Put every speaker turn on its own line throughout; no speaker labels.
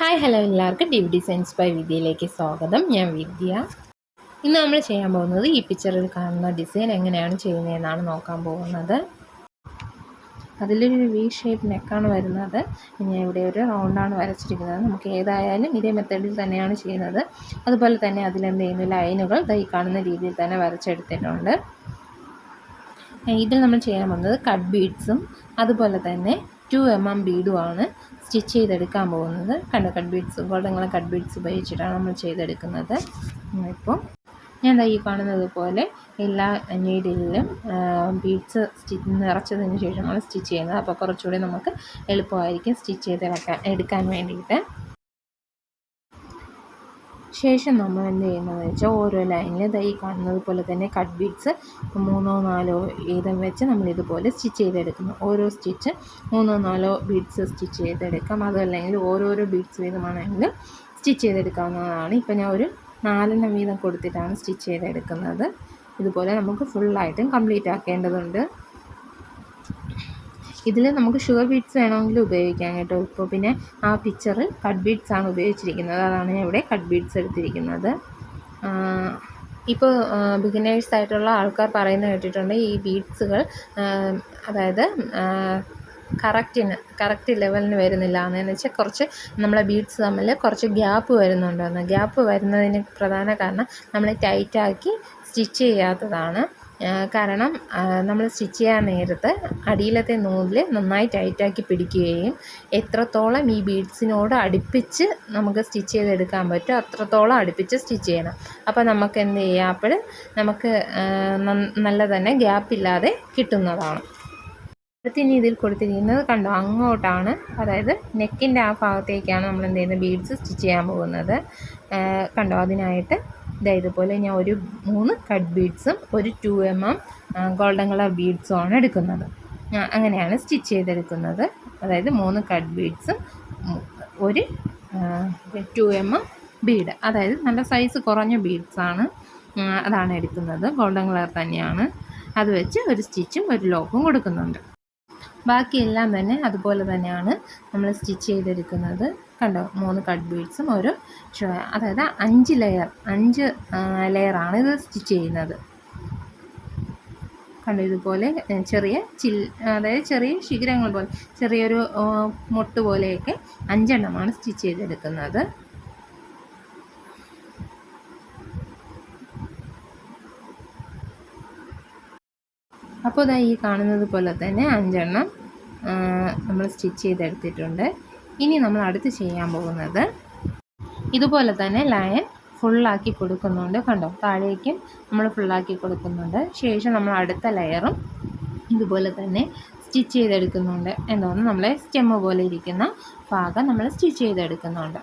Hi hello എല്ലാവർക്കും D designs by വിദ്യയിലേക്ക് സ്വാഗതം. ഞാൻ വിദ്യ. ഇന്ന് നമ്മൾ ചെയ്യാൻ പോകുന്നത് ഈ പിക്ചറിൽ കാണുന്ന ഡിസൈൻ എങ്ങനെയാണ് ചെയ്യുന്നതെന്നാണ് നോക്കാൻ പോകുന്നത്. അതിലൊരു വി ഷേപ്പ് നെക്കാണ് വരുന്നത്. ഞാൻ ഇവിടെ ഒരു റൗണ്ടാണ് വരച്ചിരിക്കുന്നത്. നമുക്ക് ഏതായാലും ഇതേ മെത്തേഡിൽ തന്നെയാണ് ചെയ്യുന്നത്. അതുപോലെ തന്നെ അതിലെന്ത് ചെയ്യുന്നു? ലൈനുകൾ ഈ കാണുന്ന രീതിയിൽ തന്നെ വരച്ചെടുത്തിട്ടുണ്ട്. ഇതിൽ നമ്മൾ ചെയ്യാൻ പോകുന്നത് കട്ട് ബീഡ്സും അതുപോലെ തന്നെ ടു എം എം ബീഡുമാണ് സ്റ്റിച്ച് ചെയ്തെടുക്കാൻ പോകുന്നത്. കണ്ട കട്ട് ബീഡ്സ് ഗോൾഡങ്ങളെ കട്ട് ബീഡ്സ് ഉപയോഗിച്ചിട്ടാണ് നമ്മൾ ചെയ്തെടുക്കുന്നത്. ഇപ്പോൾ ഞാൻ ഈ കാണുന്നത് പോലെ എല്ലാ നീഡിലും ബീഡ്സ് സ്റ്റിച്ച് നിറച്ചതിന് ശേഷമാണ് സ്റ്റിച്ച് ചെയ്യുന്നത്. അപ്പോൾ കുറച്ചുകൂടി നമുക്ക് എളുപ്പമായിരിക്കും സ്റ്റിച്ച് ചെയ്ത് എടുക്കാൻ വേണ്ടിയിട്ട്. ശേഷം നമ്മൾ എന്ത് ചെയ്യുന്നതെന്ന് വെച്ചാൽ ഓരോ ലൈനിൽ ഈ കാണുന്നത് പോലെ തന്നെ കട്ട് ബീഡ്സ് മൂന്നോ നാലോ വീതം വെച്ച് നമ്മൾ ഇതുപോലെ സ്റ്റിച്ച് ചെയ്തെടുക്കുന്നു. ഓരോ സ്റ്റിച്ച് മൂന്നോ നാലോ ബീഡ്സ് സ്റ്റിച്ച് ചെയ്തെടുക്കാം. അതല്ലെങ്കിൽ ഓരോരോ ബീഡ്സ് വീതമാണെങ്കിൽ സ്റ്റിച്ച് ചെയ്തെടുക്കാവുന്നതാണ്. ഇപ്പം ഞാൻ ഒരു നാലെണ്ണം വീതം കൊടുത്തിട്ടാണ് സ്റ്റിച്ച് ചെയ്തെടുക്കുന്നത്. ഇതുപോലെ നമുക്ക് ഫുള്ളായിട്ടും കംപ്ലീറ്റ് ആക്കേണ്ടതുണ്ട്. ഇതിൽ നമുക്ക് ഷുഗർ ബീഡ്സ് വേണമെങ്കിൽ ഉപയോഗിക്കാം കേട്ടോ. ഇപ്പോൾ പിന്നെ ആ പിക്ചർ കട്ട് ബീഡ്സ് ആണ് ഉപയോഗിച്ചിരിക്കുന്നത്. അതാണ് ഞാൻ ഇവിടെ കട്ട് ബീഡ്സ് എടുത്തിരിക്കുന്നത്. ഇപ്പോൾ ബിഗിനേഴ്സ് ആയിട്ടുള്ള ആൾക്കാർ പറയുന്നത് കേട്ടിട്ടുണ്ട് ഈ ബീഡ്സുകൾ അതായത് കറക്റ്റിന് കറക്റ്റ് ലെവലിന് വരുന്നില്ല എന്ന് വെച്ചാൽ കുറച്ച് നമ്മളെ ബീഡ്സ് തമ്മിൽ കുറച്ച് ഗ്യാപ്പ് വരുന്നുണ്ടെന്ന് ഗ്യാപ്പ് വരുന്നതിന് പ്രധാന കാരണം നമ്മൾ ടൈറ്റാക്കി സ്റ്റിച്ച് ചെയ്യാത്തതാണ്. കാരണം നമ്മൾ സ്റ്റിച്ച് ചെയ്യാൻ നേരത്ത് അടിയിലത്തെ നൂൽ നന്നായി ടൈറ്റാക്കി പിടിക്കുകയും എത്രത്തോളം ഈ ബീഡ്സിനോട് അടുപ്പിച്ച് നമുക്ക് സ്റ്റിച്ച് ചെയ്തെടുക്കാൻ പറ്റും അത്രത്തോളം അടുപ്പിച്ച് സ്റ്റിച്ച് ചെയ്യണം. അപ്പോൾ നമുക്ക് എന്ത് ചെയ്യാം? അപ്പോൾ നമുക്ക് നല്ല തന്നെ ഗ്യാപ്പില്ലാതെ കിട്ടുന്നതാണ്. അടുത്തിനി ഇതിൽ കൊടുത്തിരിക്കുന്നത് കണ്ടോ? അങ്ങോട്ടാണ്. അതായത് നെക്കിന്റെ ആ ഭാഗത്തേക്കാണ് നമ്മൾ എന്ത് ചെയ്യുന്നത്? ബീഡ്സ് സ്റ്റിച്ച് ചെയ്യാൻ പോകുന്നത്. കണ്ടോ? അതിനായിട്ട് ഇതാ ഇതുപോലെ ഞാൻ ഒരു മൂന്ന് കട്ട് ബീഡ്സും ഒരു two M M golden colour ബീഡ്സും ആണ് എടുക്കുന്നത്. അങ്ങനെയാണ് സ്റ്റിച്ച് ചെയ്തെടുക്കുന്നത്. അതായത് മൂന്ന് കട്ട് ബീഡ്സും ഒരു ടു എം എം ബീഡ് അതായത് നല്ല സൈസ് കുറഞ്ഞ ബീഡ്സാണ് അതാണ് എടുക്കുന്നത്. ഗോൾഡൻ കളർ തന്നെയാണ്. അത് വെച്ച് ഒരു സ്റ്റിച്ചും ഒരു ലോക്കും കൊടുക്കുന്നുണ്ട്. ബാക്കിയെല്ലാം തന്നെ അതുപോലെ തന്നെയാണ് നമ്മൾ സ്റ്റിച്ച് ചെയ്തെടുക്കുന്നത്. കണ്ടോ? മൂന്ന് കട്ട് ബീഡ്സും ഒരു അതായത് അഞ്ച് ലെയർ അഞ്ച് ലെയറാണ് ഇത് സ്റ്റിച്ച് ചെയ്യുന്നത്. കണ്ടോ? ഇതുപോലെ ചെറിയ ചിൽ അതായത് ചെറിയ ശിഖരങ്ങൾ പോലെ ചെറിയൊരു മുട്ട് പോലെയൊക്കെ അഞ്ചെണ്ണമാണ് സ്റ്റിച്ച് ചെയ്തെടുക്കുന്നത്. അപ്പോൾ ഇതാ ഈ കാണുന്നത് പോലെ തന്നെ അഞ്ചെണ്ണം നമ്മൾ സ്റ്റിച്ച് ചെയ്തെടുത്തിട്ടുണ്ട്. ഇനി നമ്മൾ അടുത്ത് ചെയ്യാൻ പോകുന്നത് ഇതുപോലെ തന്നെ ലയൻ ഫുള്ളാക്കി കൊടുക്കുന്നുണ്ട്. കണ്ടോ? താഴേക്കും നമ്മൾ ഫുള്ളാക്കി കൊടുക്കുന്നുണ്ട്. ശേഷം നമ്മൾ അടുത്ത ലെയറും ഇതുപോലെ തന്നെ സ്റ്റിച്ച് ചെയ്തെടുക്കുന്നുണ്ട്. എന്തോന്ന് നമ്മളെ സ്റ്റെമ്മ് പോലെ ഇരിക്കുന്ന ഭാഗം നമ്മൾ സ്റ്റിച്ച് ചെയ്തെടുക്കുന്നുണ്ട്.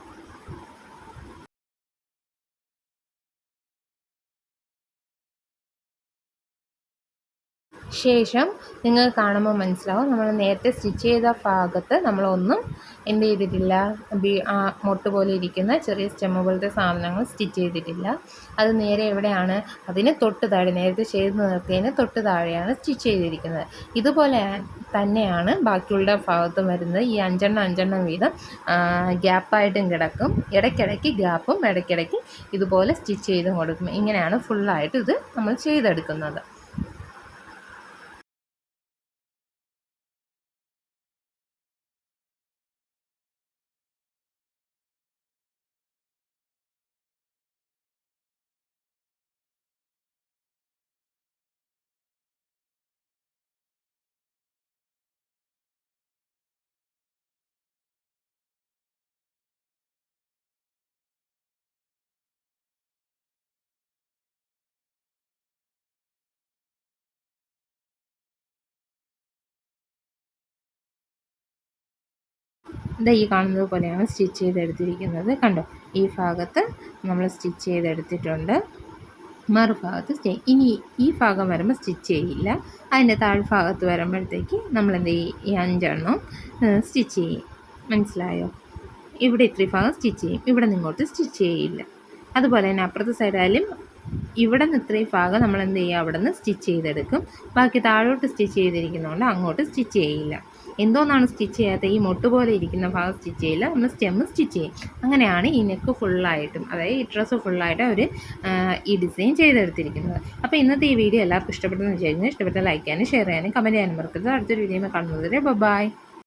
ശേഷം നിങ്ങൾ കാണുമ്പോൾ മനസ്സിലാവും. നമ്മൾ നേരത്തെ സ്റ്റിച്ച് ചെയ്ത ഭാഗത്ത് നമ്മളൊന്നും എന്ത് ചെയ്തിട്ടില്ല. ആ മൊട്ട് പോലെ ഇരിക്കുന്ന ചെറിയ സ്റ്റെമ്മ പോലത്തെ സാധനങ്ങൾ സ്റ്റിച്ച് ചെയ്തിട്ടില്ല. അത് നേരെ എവിടെയാണ്? അതിന് തൊട്ട് താഴെ നേരത്തെ ചെയ്ത് നിർത്തിയതിന് തൊട്ട് താഴെയാണ് സ്റ്റിച്ച് ചെയ്തിരിക്കുന്നത്. ഇതുപോലെ തന്നെയാണ് ബാക്കിയുള്ള ഭാഗത്തും വരുന്നത്. ഈ അഞ്ചെണ്ണം അഞ്ചെണ്ണം വീതം ഗ്യാപ്പായിട്ടും കിടക്കും. ഇടയ്ക്കിടയ്ക്ക് ഗ്യാപ്പും ഇടയ്ക്കിടയ്ക്ക് ഇതുപോലെ സ്റ്റിച്ച് ചെയ്തും കൊടുക്കും. ഇങ്ങനെയാണ് ഫുള്ളായിട്ട് ഇത് നമ്മൾ ചെയ്തെടുക്കുന്നത്. ഇതാ ഈ കാണുന്നത് പോലെയാണ് സ്റ്റിച്ച് ചെയ്തെടുത്തിരിക്കുന്നത്. കണ്ടോ? ഈ ഭാഗത്ത് നമ്മൾ സ്റ്റിച്ച് ചെയ്തെടുത്തിട്ടുണ്ട്. മറുഭാഗത്ത് സ്റ്റേ ഇനി ഈ ഭാഗം വരുമ്പോൾ സ്റ്റിച്ച് ചെയ്യില്ല. അതിന്റെ താഴ്ഭാഗത്ത് വരുമ്പോഴത്തേക്ക് നമ്മൾ എന്ത് ചെയ്യും ഈ അഞ്ചെണ്ണം സ്റ്റിച്ച് ചെയ്യും. മനസ്സിലായോ? ഇവിടെ ഇത്രയും ഭാഗം സ്റ്റിച്ച് ചെയ്യും. ഇവിടെ ഇങ്ങോട്ട് സ്റ്റിച്ച് ചെയ്യില്ല. അതുപോലെ തന്നെ അപ്പുറത്തെ സൈഡായാലും ഇവിടെ നിന്ന് ഇത്രയും ഭാഗം നമ്മൾ എന്ത് ചെയ്യുക അവിടെ നിന്ന് സ്റ്റിച്ച് ചെയ്തെടുക്കും. ബാക്കി താഴോട്ട് സ്റ്റിച്ച് ചെയ്തിരിക്കുന്നതുകൊണ്ട് അങ്ങോട്ട് സ്റ്റിച്ച് ചെയ്യില്ല. എന്തോന്നാണ് സ്റ്റിച്ച് ചെയ്യാത്ത? ഈ മൊട്ട് പോലെ ഇരിക്കുന്ന ഭാഗം സ്റ്റിച്ച് ചെയ്യില്ല. നമ്മൾ സ്റ്റെമ്മ് സ്റ്റിച്ച് ചെയ്യും. അങ്ങനെയാണ് ഈ നെക്ക് ഫുള്ളായിട്ടും അതായത് ഈ ഡ്രസ്സ് ഫുള്ളായിട്ട് അവർ ഈ ഡിസൈൻ ചെയ്തെടുത്തിരിക്കുന്നത്. അപ്പോൾ ഇന്നത്തെ ഈ വീഡിയോ എല്ലാവർക്കും ഇഷ്ടപ്പെട്ടെന്ന് വിചാരിക്കുന്നു. ഇഷ്ടപ്പെട്ട ലൈക്ക് ചെയ്യാനും ഷെയർ ചെയ്യാനും കമന്റ് ചെയ്യാനും മറക്കരുത്. അടുത്തൊരു വീഡിയോ കാണുന്നത് വരെ ബൈ